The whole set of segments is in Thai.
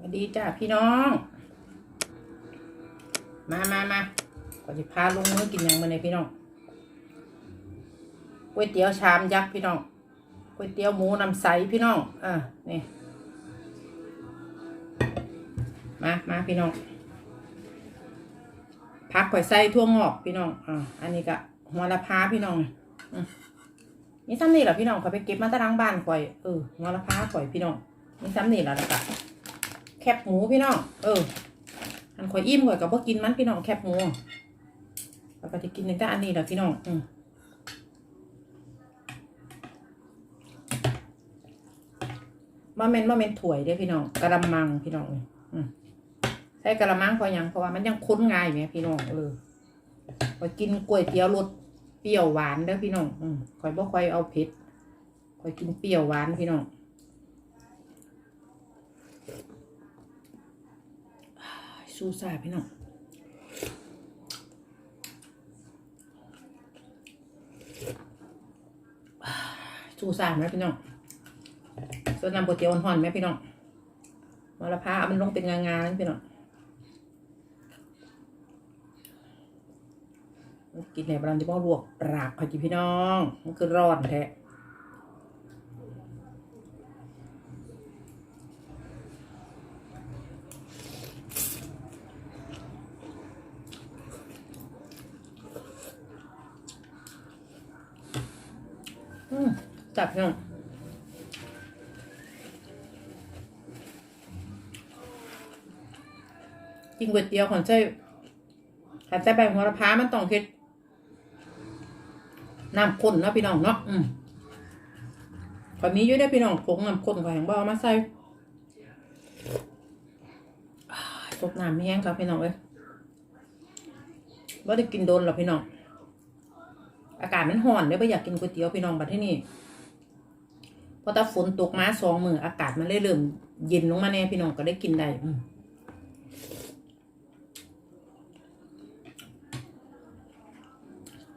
สวัสดีจ้าพี่น้อง มามามาก่อนจะพาลงมือกินหยังมาเลยพี่น้องก๋วยเตี๋ยวชามยักษ์พี่น้องก๋วยเตี๋ยวหมูน้ำใสพี่น้องอ่านี่มามาพี่น้องพักข่อยใส่ทั่วงอกพี่น้องอ่าอันนี้ก็หัวละพาพี่น้องอืมนี่ซ้ำนี่เหรอพี่น้องข่อยไปเก็บมาตะลังบ้านข่อยเออหัวละพาข่อยพี่น้องนี่ซ้ำนี่เหรอแล้วก็แค บหมูพี่น้อง เอออันข่อยอิ่มข่อยกับพ่กินมันพี่น้องแคบหมูแล้วก็จะกินในแต่อันนี้แหละพี่น้อง อืมมาเมนมาเมนถ้วยเด้พี่น้องกระมังพี่น้องอืมใช้กระมังพราะหยังเพราะว่ามันยังคุ้นง่ายไหมพี่น้องเออข่อยกินก๋วยเตี๋ยวรสเปรี้ยวหวานเด้อพี่น้อง อืมข่อยบ่ค่อยเอาเผ็ดข่อยกินเปรี้ยวหวานพี่น้อง สู้ซาพี่น้องสู้ซาไหมพี่น้องส่วนน้ำก๋วยเตี๋ยวอ่อนไหมพี่น้องมาละพาเอามันลงเป็นงานๆพี่น้องกินในบรันจะบอกลวกปรากพอจีพี่น้อง มันคือร้อนแท้ จับพี่น้องกินก๋วยเตี๋ยวของเจ้ถ้าใส่ใบโหระพามันต้องเฮ็ดน้ำข้นเนาะพี่น้องเนาะอืมขอยมีอยู่ได้อพี่น้องผงน้ำข้นขอยยังบ่เอามาใส่อ้ายตกน้ำไม่แห้งครับพี่น้องเอ้ยบ่ได้กินโดนหรอกพี่น้อง อากาศมันร้อนเด้อบ่อยากกินก๋วยเตี๋ยวพี่น้องบัดที่นี่พอตาฝนตกมาสองมืออากาศมันเลยเริ่มเย็นลงมาแน่พี่น้องก็ได้กินได้อื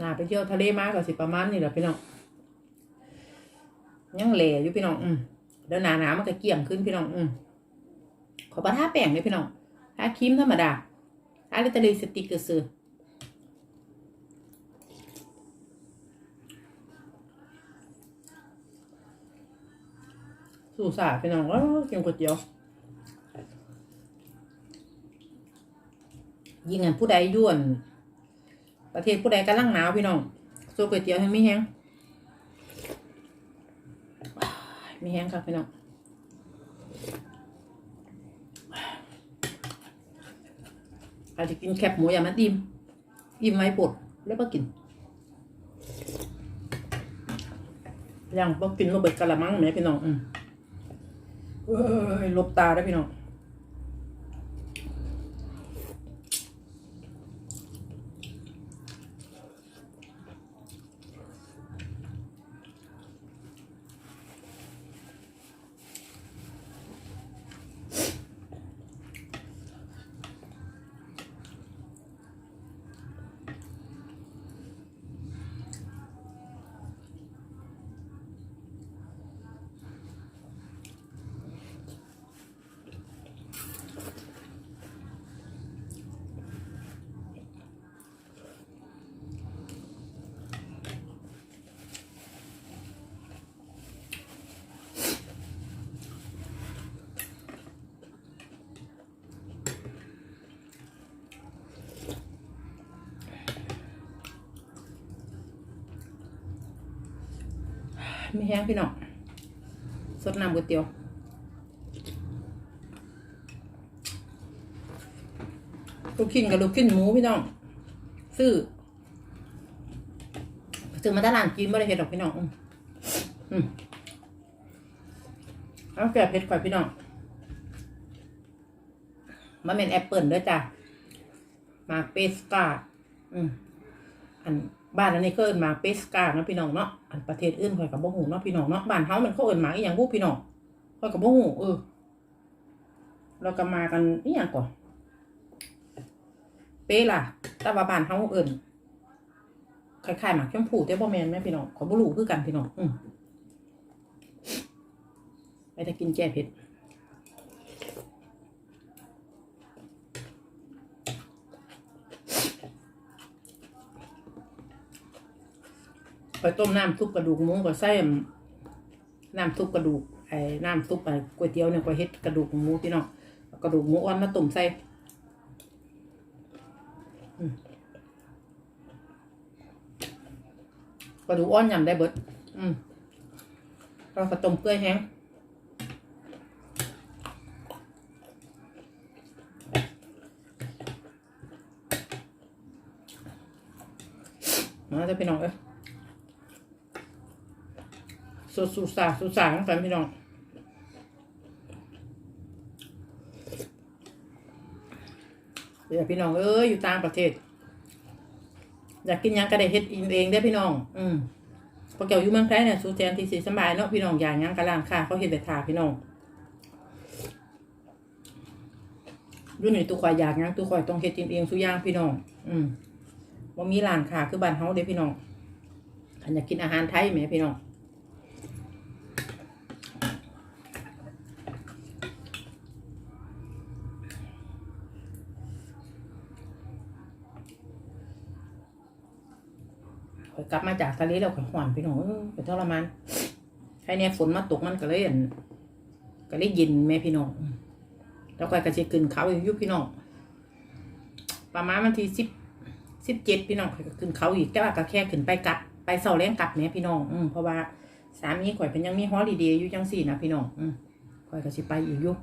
น่าไปเที่ยวทะเลมาก็สิประมาณนี้แหละพี่น้องยังเหล่อยู่พี่น้อง อืมเดี๋ยวหนาหนามันก็เกี่ยงขึ้นพี่น้อง อืมขอประทาแป้งเลยพี่น้องทาครีมธรรมดาทาลิตาลีสติกเกอร์ซื้อ สู่สาพี่น้องว่ากินก๋วยเตี๋ยว ยิ่งอันผู้ใดย่วน ประเทศผู้ใดกำลังหนาวพี่น้องสู้ก๋วยเตี๋ยวให้มีแห้งว้ายมีแห้งครับพี่น้องอาจจะกินแคบหมูอย่ามันอิ่มอิ่มไว้ปวดแล้วก็กินยังบ่กินโรเบิดกะละมังไหมพี่น้องอืม ลบตาได้พี่น้อง ไม่แห้งพี่น้องสดน้ำก๋วยเตี๋ยวลูกชิ้นกับลูกชิ้นหมูพี่น้องซื้อซื้อมาตลาดกินไม่ได้เห็ดหรอกพี่น้องอืมอืมเอาแก่เผ็ดก่อนพี่น้องมาเป็นแอปเปิลด้วยจ้ะมาเปสกาอืมอัน บ้านอันนี้ก็เอินมาเปสกาเนาะพี่น้องเนาะอันประเทศอื่นข่อยกับบ่หูเนาะพี่น้องเนาะบ้านเฮามันเขาเอินมาอีหยังบุพี่น้องข่อยกับบ่หูเออเราก็มากันอีหยังก่อนเปล่ะแต่ว่าบ้านเฮาเอินคล้ายๆหมากชมพูแต่บ่แม่นแม่พี่น้องขอยบ่รู้คือกันพี่น้องอืมไปแต่กินแก้เผ็ด ไปต้มน้ำซุปกระดูกหมูก็ใส่น้ำซุปกระดูกไอ้น้ำซุปไอ้ก๋วยเตี๋ยวเนี่ยก็เฮ็ดกระดูกหมูพี่น้องกระดูกหมูอ่อนมาต้มใส่อืมกระดูกอ่อนยำได้เบิด อืมเราก็ต้มเปื่อยแห้งมาจะพี่น้องเอ้ย สูสูสาสูสากันพี่น้องเดี๋ยวพี่น้องเอ้ยอยู่ต่างประเทศ อยากกินยังก็ได้เฮ็ดเองเองได้พี่น้อง อืมพอเกี่ยวอยู่เมืองไทยเนี่ยสูแจนที่สีสบายเนาะพี่น้องอย่างยังกระล่างค่ะเขาเฮ็ดแต่ทาพี่น้องรุ่นนี้ตุกข่อยอยากหยังตุกข่อยต้องเฮ็ดกินเองสุย่างพี่น้อง อืมว่ามีร้านค้าคือบ้านเฮาเด้พี่น้องขันอยากกินอาหารไทยแหมพี่น้อง ข่อยกลับมาจากทะเลแล้วข่อยหอนพี่น้องเออไปทรมานใครเนี่ยฝนมาตกมันก็เลยอั่นก็เลยเย็นแม่พี่น้อง แล้วข่อยก็สิขึ้นเขาอยู่พี่น้อง ประมาณวันที่สิบสิบเจ็ดพี่น้องข่อยก็ขึ้นเขาอีกแต่ว่าก็แค่ขึ้นไปกลับ ไปเสาแรงกลับแม่พี่น้อง อืมเพราะว่าสามีข่อยเป็นยังมีฮอลิเดย์อยู่จังสี่นะพี่น้อง อืมข่อยก็สิไปอีกอยู่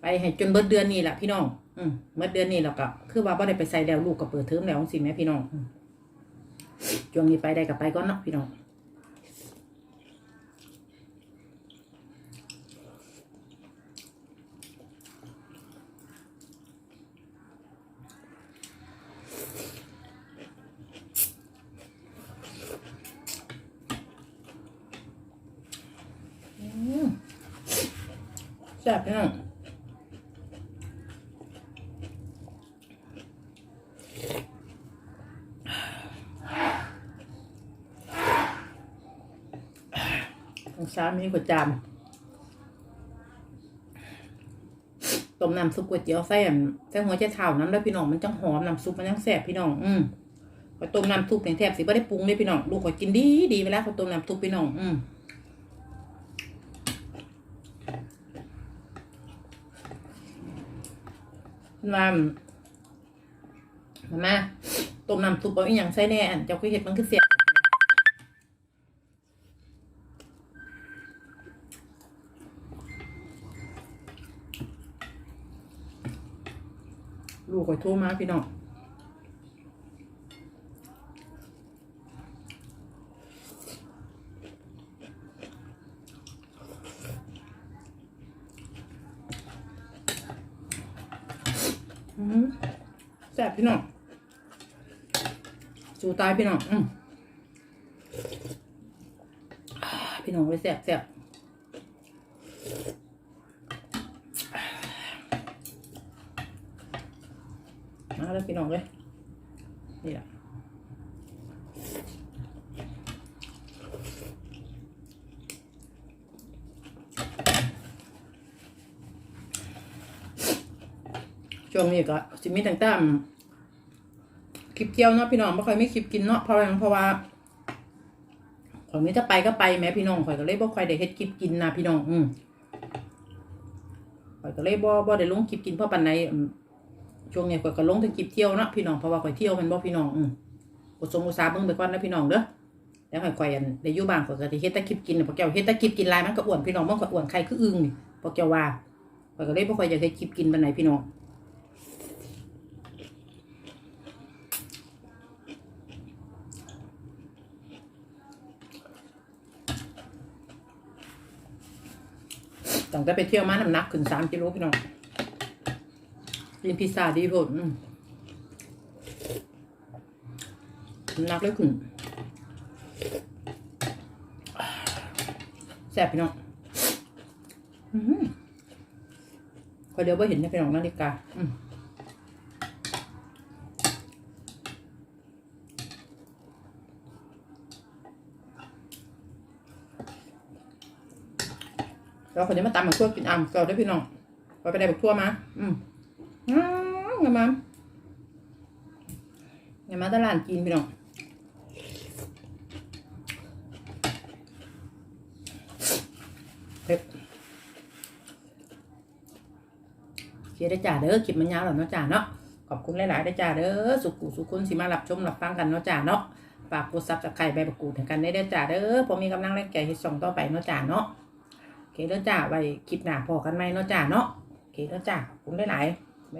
ไปให้จนเบิดเดือนนี้แหละพี่น้อง อืมเบิดเดือนนี้แล้วก็คือว่าบ่ได้ไปใส่แล้วลูกก็เปิดเทอมแล้วจังซี่แม่พี่น้องอืม ช่วงนี้ไปได้ก็ไปก่อนเนาะพี่น้องอืมแซ่บพี่น้อง ของสามีก๋วยจามต้มน้ำซุปก๋วยเตี๋ยวใส่อันใส่หัวใจเท้าน้ำแล้วพี่น้องมันจังหอมน้ำซุปมันจังแซ่บพี่น้อง อืมข้อต้มน้ำซุปเนี่ยแทบสิบ่ได้ปรุงเลยพี่น้องลูกข่อกินดีดีเวลาข้อยต้มน้ำซุปพี่น้อง อืมน้ำมาต้มน้ำซุปเอาอีหยังใส่แน่อันเจ้าคือเห็ดมันคือเสีย ลูกข่อยโทรมาพี่น้องแซ่บพี่น้องจูตายพี่น้องอืมพี่น้องเลยแซ่บแซ่บ มาแล้วพี่น้องเลยนี่แหละช่วงนี้ก็สิมีต่างๆคลิปเที่ยวเนาะพี่น้องไม่ค่อยไม่คลิปกินเนาะเพราะว่าเพราะว่าข่อยนี้จะไปก็ไปแม้พี่น้องข่อยก็เลยบ่ค่อยได้เฮ็ดคลิปกินนะพี่น้อง อืมข่อยก็เลยบ่บ่ได้ลงคลิปกินเพราะปานใดอืม ช่วงนี้ข่อยก็ลงแต่คลิปเที่ยวเนาะพี่น้องเพราะว่าข่อยเที่ยวแมันบ่พี่น้องอืมอดสงอุตสาห์เบิ่งไปก่อนนะพี่น้องเด้อแล้วข่อยข่อยอันได้อยู่บ้านข่อยก็สิเฮ็ดต่คลิปกินน่ะพวกแกวเฮ็ดต่คลิปกินลายมันก็อ้วนพี่น้องบ่ค่อยอ้วนใครคืออึ่งนี่พวกแกวว่าข่อยก็เลยบ่ค่อยอยากเฮ็ดคลิปกินปานใดพี่น้องตั้งแต่ไปเที่ยวมาน้ำหนักขึ้นสามกิโลพี่น้อง นพิซซ่าดีพดอืมน้ำหนักเลยขึ้นแซ่บพี่น้องอืมพอเดี๋ยวไปเห็นนี่พี่น้องนาฬิกาเราคนนี้มาตามมาทั่วกินอ่ำก็ได้พี่น้องไปไปได้บักทั่วมา อืม ตลาดจีนพี่รองเผ็ดเชียร์ได้จ่าเด้อคลิปมันยาวหรอเนาะจ่าเนาะขอบคุณหลายๆได้จ่าเด้อสุขุสุขุนสิมาหลับชมหลับฟังกันเนาะจ่าเนาะฝากกดซับจากไข่ใบประกูดถึงกันได้เด้อจ่าเด้อผมมีกำลังแรงแก่ให้ส่งต่อไปเนาะจ่าเนาะโอเคเด้อจ่าไว้คลิปหน้าพอกันไหมเนาะจ่าเนาะโอเคเด้อจ่าขอบคุณหลายๆ